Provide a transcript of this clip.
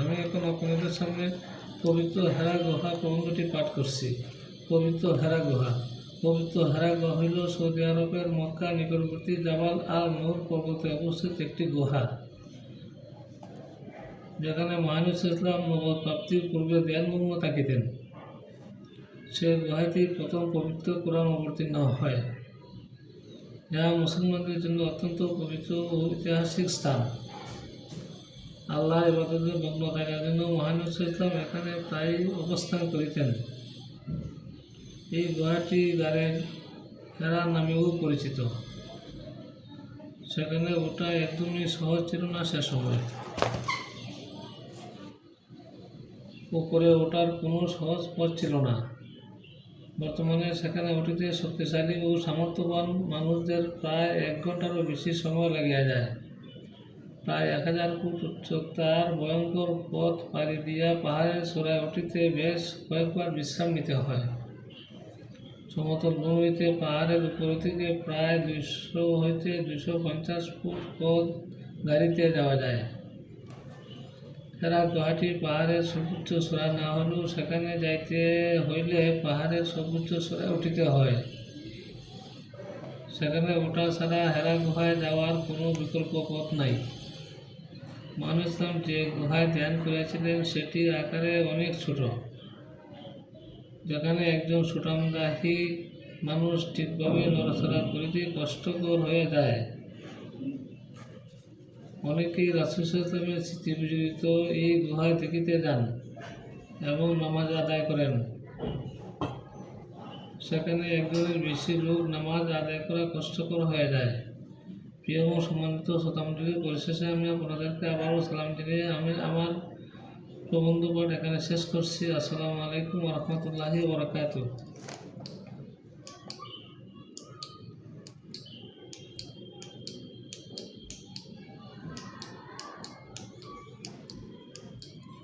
আমি এখন আপনাদের সামনে পবিত্র হেরা গুহা প্রবন্ধটি পাঠ করছি। পবিত্র হেরা গুহা পবিত্র হেরা গুহা হইল সৌদি আরবের মক্কা নিকটবর্তী জাবাল আল নূর পর্বতে অবস্থিত একটি গুহা, যেখানে মহানুস ইসলাম নবদ প্রাপ্তির পূর্বে ধ্যানমগ্ন থাকিতেন। সে গুহাতেই প্রথম পবিত্র কোরআন অবতীর্ণ হয়, যা মুসলমানদের জন্য অত্যন্ত পবিত্র ঐতিহাসিক স্থান। আল্লাহ ইবাদতের মগ্ন থাকার জন্য মহানুস ইসলাম এখানে প্রায় অবস্থান করিতেন এই গুহাটি গাড়ের হেরা নামেও পরিচিত। সেখানে ওটা একদমই সহজ ছিল না সে সময় উপরে ওঠার কোনো সহজ পথ ছিল না। বর্তমানে সেখানে উঠিতে শক্তিশালী ও সামর্থ্যবান মানুষদের প্রায় এক ঘন্টারও বেশি সময় লাগিয়া যায়। প্রায় এক হাজার ফুট উচ্চতার ভয়ঙ্কর পথ পাড়ি দিয়া পাহাড়ের উঠিতে বেশ কয়েকবার বিশ্রাম নিতে হয়। সমতল ভূমিতে পাহাড়ের উপর থেকে প্রায় দুইশো হইতে দুইশো পঞ্চাশ ফুট পথ গাড়িতে যাওয়া যায়। এরা গুয়াহাটি পাহাড়ের সর্বোচ্চ চূড়া না হলেও সেখানে যাইতে হইলে পাহাড়ের সর্বোচ্চ চূড়ায় উঠিতে হয়। সেখানে ওঠা ছাড়া হেরা গুহায় যাওয়ার কোনো বিকল্প পথ নাই। ইসলাম যে গুহায় ধ্যান করেছিলেন সেটি আকারে অনেক ছোট। যেখানে একজন সুটামদাহী মানুষ ঠিকভাবে নড়াচড়া করিতে কষ্টকর হয়ে যায়। অনেকেই রাসুসালামের স্মৃতি বিজড়িত এই গুহায় দেখিতে যান এবং নামাজ আদায় করেন। সেখানে একজনের বেশি লোক নামাজ আদায় করা কষ্টকর হয়ে যায়। প্রিয় এবং সম্মানিত শতামণ্ডলী পরিশেষে আমি আপনাদেরকে আবারও সালাম জানিয়ে আমি আমার প্রবন্ধ পাঠ এখানে শেষ করছি। আসসালামু আলাইকুম রহমতুল্লাহি বরকাত